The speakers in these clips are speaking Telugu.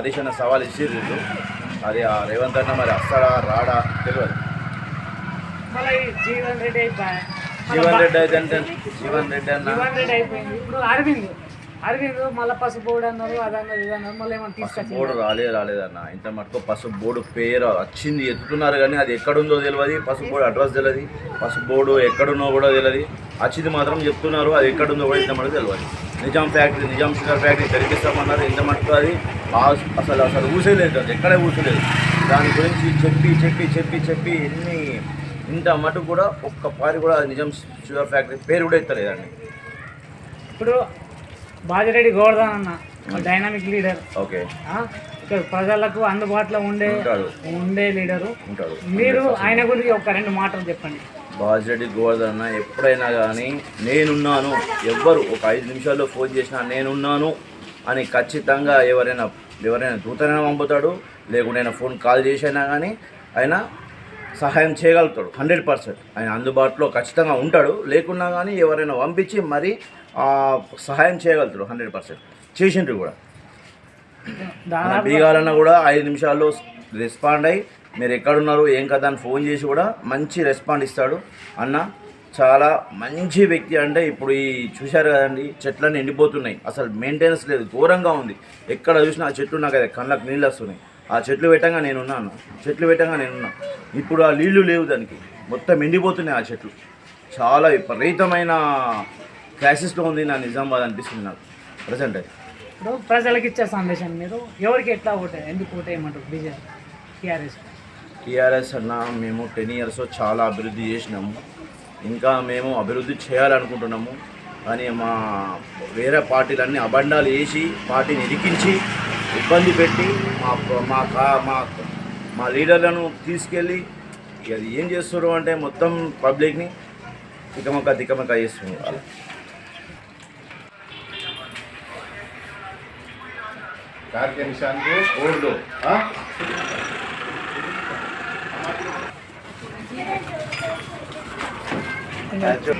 హరీష్ అన్న సవాల్ ఇచ్చిర్రు. అది ఆ రేవంత్ అన్న మరి వస్తాడా రాడా? తెలియదు జీవన్ రెడ్డి అయిపోయా? జీవన్ రెడ్డి అయితే అంటే జీవన్ రెడ్డి అన్న? జీవన్ రెడ్డి అయిపోయింది. ఇప్పుడు అరవింద్. అరవింద్ మళ్ళీ పసుపు బోర్డు అన్నారు అదన్నారు ఇది అన్నారు మళ్ళీ ఏమన్నా పసుపు తీసుకొచ్చి బోర్డు రాలేదు రాలేదన్న ఇంత మటుకు పసుపు బోర్డు పేరు వచ్చింది ఎత్తుతున్నారు కానీ అది ఎక్కడుందో తెలియదు పసుపు బోర్డు అడ్రస్ తెలియదు పసుపు బోర్డు ఎక్కడున్నో కూడా తెలియదు వచ్చింది మాత్రం చెప్తున్నారు అది ఎక్కడుందో కూడా ఇంత మటుకు తెలియదు Nizam factory Nizam sugar factory తెరిపిస్తామన్నారు ఇంత మటుకు అది? అసలు అసలు ఊసేలేదు అది. ఎక్కడే ఊసలేదు? దాని గురించి చెప్పి చెప్పి చెప్పి చెప్పి ఎన్ని ఇంత మటుకు కూడా ఒక్క పారి కూడా నిజాం షుగర్ ఫ్యాక్టరీ పేరు కూడా ఎత్తలేదండి. ఇప్పుడు బాజిరెడ్డి గోవర్ధన్ అన్న డైనామిక్ లీడర్ ఓకే. ఇక్కడ ప్రజలకు అందుబాటులో ఉండే ఉండే లీడరు మీరు ఆయన గురించి ఒక రెండు మాటలు చెప్పండి. బాజిరెడ్డి గోవర్ధన్ అన్న ఎప్పుడైనా కానీ నేనున్నాను. ఎవ్వరు ఒక ఐదు నిమిషాల్లో ఫోన్ చేసినా నేనున్నాను అని ఖచ్చితంగా ఎవరైనా ఎవరైనా దూతనైనా పంపుతాడు. లేకుంటే ఫోన్ కాల్ చేసైనా కానీ ఆయన సహాయం చేయగలుగుతాడు. Hundred percent. ఆయన అందుబాటులో ఖచ్చితంగా ఉంటాడు. లేకున్నా కానీ ఎవరైనా పంపించి మరీ సహాయం చేయగలుగుతాడు. Hundred percent. చేసిండ్రు కూడా. బీగాలన్న కూడా ఐదు నిమిషాల్లో రెస్పాండ్ అయ్యి మీరు ఎక్కడున్నారు ఏం కదా అని ఫోన్ చేసి కూడా మంచి రెస్పాండ్ ఇస్తాడు. అన్న చాలా మంచి వ్యక్తి అంటే ఇప్పుడు ఈ చూశారు కదండి చెట్లన్నీ ఎండిపోతున్నాయి. అసలు మెయింటెనెన్స్ లేదు ఘోరంగా ఉంది. ఎక్కడ చూసినా ఆ చెట్లు నాకు అది కళ్ళకు నీళ్ళు వస్తున్నాయి. ఆ చెట్లు పెట్టంగా నేనున్నాను చెట్లు పెట్టంగా నేనున్నా. ఇప్పుడు ఆ నీళ్ళు లేవు దానికి. మొత్తం ఎండిపోతున్నాయి ఆ చెట్లు. చాలా విపరీతమైన క్రైసిస్లో ఉంది నా నిజామాబాద్ అనిపిస్తుంది నాకు. ప్రజెంట్ అది. ఇప్పుడు ప్రజలకు ఇచ్చే సందేశం మీరు ఎవరికి ఎట్లా ఓటే ఎందుకు ఓటేయమంటారు బీజేపీ టీఆర్ఎస్? టీఆర్ఎస్ అన్న మేము టెన్ ఇయర్స్ చాలా అభివృద్ధి చేసినాము ఇంకా మేము అభివృద్ధి చేయాలనుకుంటున్నాము కానీ మా వేరే పార్టీలన్నీ అబండాలు వేసి పార్టీని ఇరికించి ఇబ్బంది పెట్టి మా మా కా- మా మా లీడర్లను తీసుకెళ్ళి ఇక అది ఏం చేస్తారు అంటే మొత్తం పబ్లిక్ని తికమక తికమక చేస్తున్నారు వాళ్ళు. कार के निशान को ఓట్ దో. हाँ జై తెలంగాణ.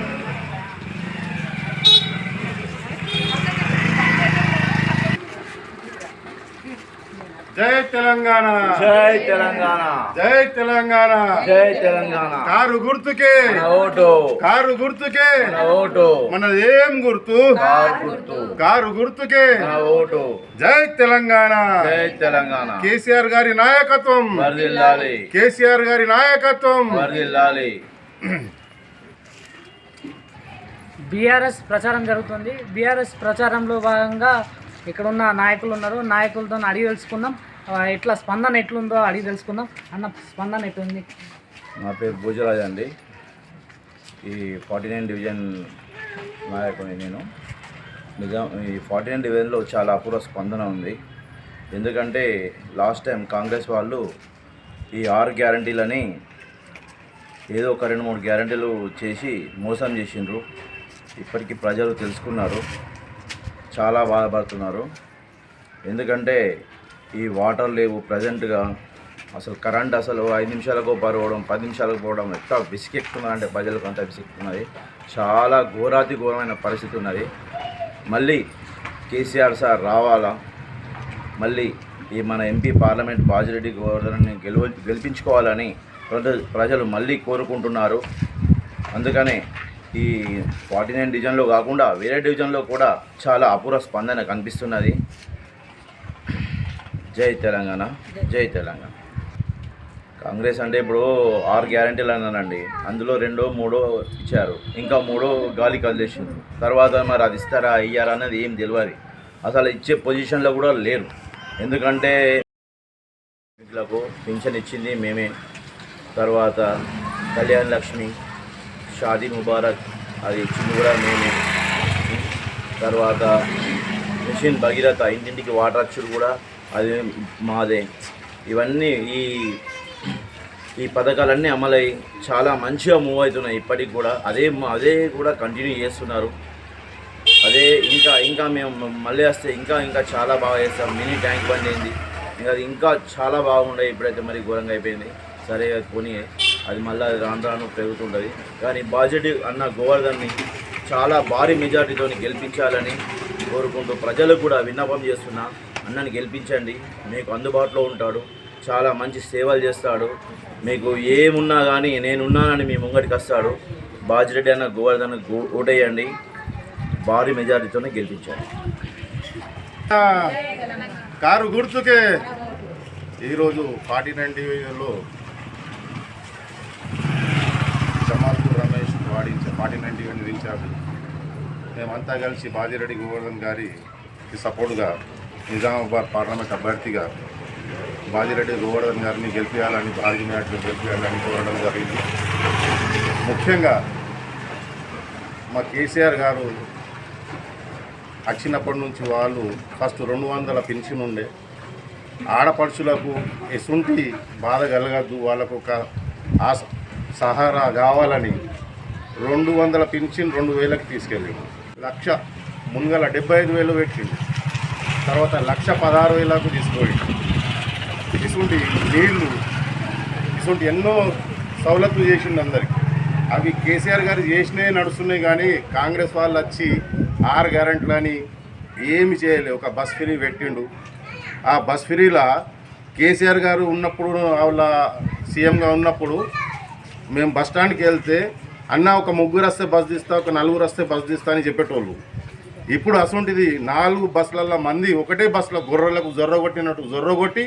జై తెలంగాణ. జై తెలంగాణ. జై తెలంగాణ. కారు గుర్తుకే. మన ఓటు. కారు గుర్తుకే. మన ఓటు. మనది ఏం గుర్తు? కారు గుర్తు. కారు గుర్తుకే. మన ఓటు. జై తెలంగాణ. జై తెలంగాణ. కేసీఆర్ గారి నాయకత్వం. కేసీఆర్ గారి నాయకత్వం. బీఆర్ఎస్ ప్రచారం జరుగుతుంది. బీఆర్ఎస్ ప్రచారంలో భాగంగా ఇక్కడున్న నాయకులు ఉన్నారు. నాయకులతో అడిగి తెలుసుకుందాం. ఎట్లా స్పందన ఎట్లుందో అడిగి తెలుసుకుందాం. అన్న స్పందన ఎట్లుంది? నా పేరు భూజరాజ్ అండి. ఈ ఫార్టీ నైన్ డివిజన్ నాయకుని నేను. నిజాం ఈ ఫార్టీ నైన్ డివిజన్లో చాలా అపూర్వ స్పందన ఉంది. ఎందుకంటే లాస్ట్ టైం కాంగ్రెస్ వాళ్ళు ఈ ఆరు గ్యారంటీలని ఏదో ఒక రెండు మూడు గ్యారంటీలు చేసి మోసం చేసిండ్రు. ఇప్పటికీ ప్రజలు తెలుసుకున్నారు. చాలా బాధపడుతున్నారు. ఎందుకంటే ఈ వాటర్ లేవు ప్రజెంట్గా. అసలు కరెంట్ అసలు ఐదు నిమిషాలకు పరవడం పది నిమిషాలకు పోవడం ఎంత విసికెక్కుతున్నది అంటే ప్రజలకు అంత విసిక్కున్నది చాలా ఘోరాతి ఘోరమైన పరిస్థితి ఉన్నది. మళ్ళీ కేసీఆర్ సార్ రావాలా? మళ్ళీ ఈ మన ఎంపీ పార్లమెంట్ బాజిరెడ్డి గవర్నర్ని గెలువ గెలిపించుకోవాలని ప్రజలు మళ్ళీ కోరుకుంటున్నారు. అందుకనే ఈ ఫార్టీ నైన్ డివిజన్లో కాకుండా వేరే డివిజన్లో కూడా చాలా అపూర్వ స్పందన కనిపిస్తున్నది. జై తెలంగాణ జై తెలంగాణ. కాంగ్రెస్ అంటే ఇప్పుడు ఆరు గ్యారంటీలు అన్నానండి అందులో రెండో మూడో ఇచ్చారు. ఇంకా మూడో గాలి కదిలేసింది. తర్వాత మరి అది ఇస్తారా అయ్యారా అనేది ఏం తెలియదు అసలు ఇచ్చే పొజిషన్లో కూడా లేరు. ఎందుకంటే వీళ్ళకు పింఛన్ ఇచ్చింది మేమే. తర్వాత కళ్యాణ్ లక్ష్మి షాదీ ముబారక్ అది ఇచ్చింది కూడా మేము తర్వాత మిషన్ భగీరథ ఇంటింటికి వాటర్ వచ్చుడు కూడా అది మాదే. ఇవన్నీ ఈ ఈ పథకాలన్నీ అమలై చాలా మంచిగా మూవ్ అవుతున్నాయి ఇప్పటికి కూడా. అదే అదే కూడా కంటిన్యూ చేస్తున్నారు. అదే ఇంకా ఇంకా మేము మళ్ళీ వస్తే ఇంకా ఇంకా చాలా బాగా చేస్తాం. మినీ ట్యాంక్ బండ్ అయింది. ఇంకా అది ఇంకా చాలా బాగుండే ఇప్పుడైతే మరి ఘోరంగా అయిపోయింది. సరే అది పోనీ అది మళ్ళీ రాను రాను పెరుగుతుంటుంది. కానీ బాజెట్ అన్న గోవర్ధన్ని చాలా భారీ మెజార్టీతో గెలిపించాలని కోరుకుంటూ ప్రజలకు కూడా విన్నపం చేస్తున్నా. అన్నని గెలిపించండి. మీకు అందుబాటులో ఉంటాడు. చాలా మంచి సేవలు చేస్తాడు. మీకు ఏమున్నా కానీ నేనున్నానని మీ ముంగటికి వస్తాడు. బాజిరెడ్డి అన్న గోవర్ధన్ ఓటేయండి. భారీ మెజారిటీతోనే గెలిపించాడు. కారు గుర్తుకే ఈరోజు ఫార్టీ నైన్ డివిజన్లో జమాల్పూర్ రమేష్ వాడి ఫార్టీ నైన్ డివిజన్ మేమంతా కలిసి బాజిరెడ్డి గోవర్ధన్ గారికి సపోర్టుగా నిజామాబాద్ పార్లమెంట్ అభ్యర్థిగా బాజిరెడ్డి గోవర్ధన్ గారిని గెలిపించాలని భారీ మ్యాట్లు గెలిపించాలని కోరడం జరిగింది. ముఖ్యంగా మా కేసీఆర్ గారు వచ్చినప్పటి నుంచి వాళ్ళు ఫస్ట్ రెండు వందల పెన్షన్ ఉండే. ఆడపడుచులకు ఎసుంటి బాధ కలగద్దు వాళ్ళకు ఒక ఆస సహారా కావాలని రెండు వందల పింఛన్ రెండు వేలకు తీసుకెళ్ళిండు లక్ష ముంగల డెబ్బై ఐదు వేలు పెట్టిండు తర్వాత లక్ష పదహారు వేలకు తీసుకోండి ఇటువంటి నీళ్ళు ఇటువంటి ఎన్నో సవలతులు చేసిండు అందరికి. అవి కేసీఆర్ గారు చేసినవి నడుస్తున్నాయి కానీ కాంగ్రెస్ వాళ్ళు వచ్చి ఆరు గ్యారెంట్లు అని ఏమి చేయలేదు ఒక బస్ ఫ్రీ పెట్టిండు. ఆ బస్ ఫ్రీలా కేసీఆర్ గారు ఉన్నప్పుడు వాళ్ళ సీఎంగా ఉన్నప్పుడు మేము బస్ స్టాండ్కి వెళ్తే అన్న ఒక ముగ్గురు వస్తే బస్ తీస్తా ఒక నలుగురు వస్తే బస్ తీస్తా అని చెప్పేటోళ్ళు. ఇప్పుడు అసలుంటిది నాలుగు బస్సులలో మంది ఒకటే బస్సులో గొర్రెలకు జొర్ర కొట్టినట్టు జొర్ర కొట్టి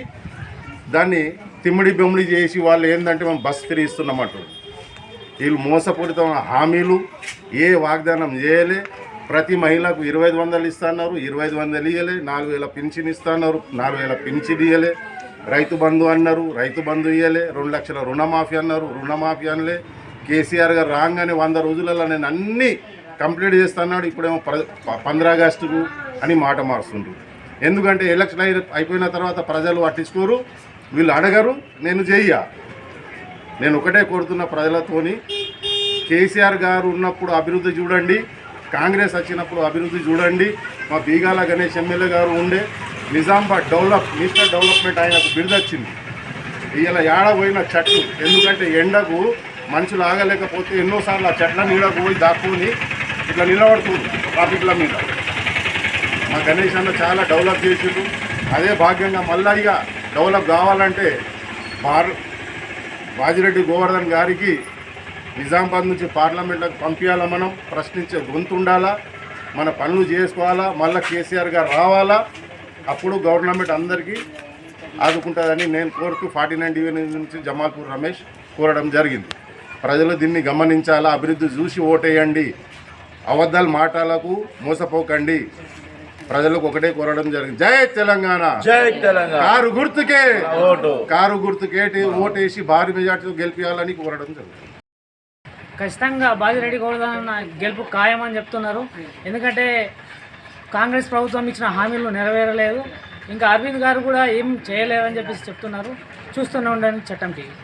దాన్ని తిమ్మిడి బొమ్మిడి చేసి వాళ్ళు ఏంటంటే మేము బస్ తిరిగిస్తున్నమాట వీళ్ళు మోసపూరితమైన హామీలు ఏ వాగ్దానం చేయలే. ప్రతి మహిళకు ఇరవై ఐదు వందలు ఇస్తున్నారు ఇరవై ఐదు వందలు ఇవ్వలే నాలుగు వేల పింఛన్ ఇస్తున్నారు నాలుగు వేల పింఛన్ ఇవ్వలే రైతు బంధు అన్నారు రైతు బంధు ఇవ్వలే రెండు లక్షల రుణమాఫీ అన్నారు రుణమాఫీ అనలే. కేసీఆర్ గారు రాగానే వంద రోజులలో నేను అన్నీ కంప్లీట్ చేస్తున్నాడు ఇప్పుడేమో పంద్ర పంద్రా ఆగస్టుకు అని మాట మారుస్తుండ్రు. ఎందుకంటే ఎలక్షన్ అయి అయిపోయిన తర్వాత ప్రజలు పట్టించుకోరు వీళ్ళు అడగరు నేను చెయ్య నేను ఒకటే కోరుతున్న ప్రజలతోని కేసీఆర్ గారు ఉన్నప్పుడు అభివృద్ధి చూడండి కాంగ్రెస్ వచ్చినప్పుడు అభివృద్ధి చూడండి. మా బీగాల గణేష్ ఎమ్మెల్యే గారు ఉండే నిజామాబాద్ డెవలప్ మినిస్టర్ డెవలప్మెంట్ ఆయనకు బిరుదొచ్చింది. ఇలా ఏడ పోయిన చెట్లు. ఎందుకంటే ఎండకు మనుషులు ఆగలేకపోతే ఎన్నోసార్లు ఆ చెట్ల నీడకు పోయి దాక్కుని ఇట్లా నిలబడుతుంది ట్రాఫిక్ల మీద. మా గణేష్ అన్న చాలా డెవలప్ చేసిండు. అదే భాగ్యంగా మళ్ళా ఇక డెవలప్ కావాలంటే బార్ బాజిరెడ్డి గోవర్ధన్ గారికి నిజామాబాద్ నుంచి పార్లమెంట్లోకి పంపించాలా మనం? ప్రశ్నించే గొంతు ఉండాలా? మన పనులు చేసుకోవాలా? మళ్ళీ కేసీఆర్ గారు రావాలా? అప్పుడు గవర్నమెంట్ అందరికీ ఆదుకుంటుందని నేను కోరుతూ ఫార్టీ నైన్ డివిజన్ నుంచి జమాల్పూర్ రమేష్ కోరడం జరిగింది. ప్రజలు దీన్ని గమనించాలా? అభివృద్ధి చూసి ఓటేయండి. అబద్ధాల మాటలకు మోసపోకండి. ప్రజలకు ఒకటే కోరడం జరిగింది. జై తెలంగాణ. జై తెలంగాణ. కారు గుర్తుకే. ఓటు. కారు గుర్తుకేటి ఓటేసి భారీ మెజార్టీతో గెలిపించాలని కోరడం జరుగుతుంది ఖచ్చితంగా బాజిరెడ్డి గౌడదన్న గెలుపు ఖాయమని చెప్తున్నారు. ఎందుకంటే కాంగ్రెస్ ప్రభుత్వం ఇచ్చిన హామీలు నెరవేరలేదు. ఇంకా అరవింద్ గారు కూడా ఏం చేయలేరని చెప్పేసి చెప్తున్నారు. చూస్తూనే ఉండండి చట్టం టీవీ.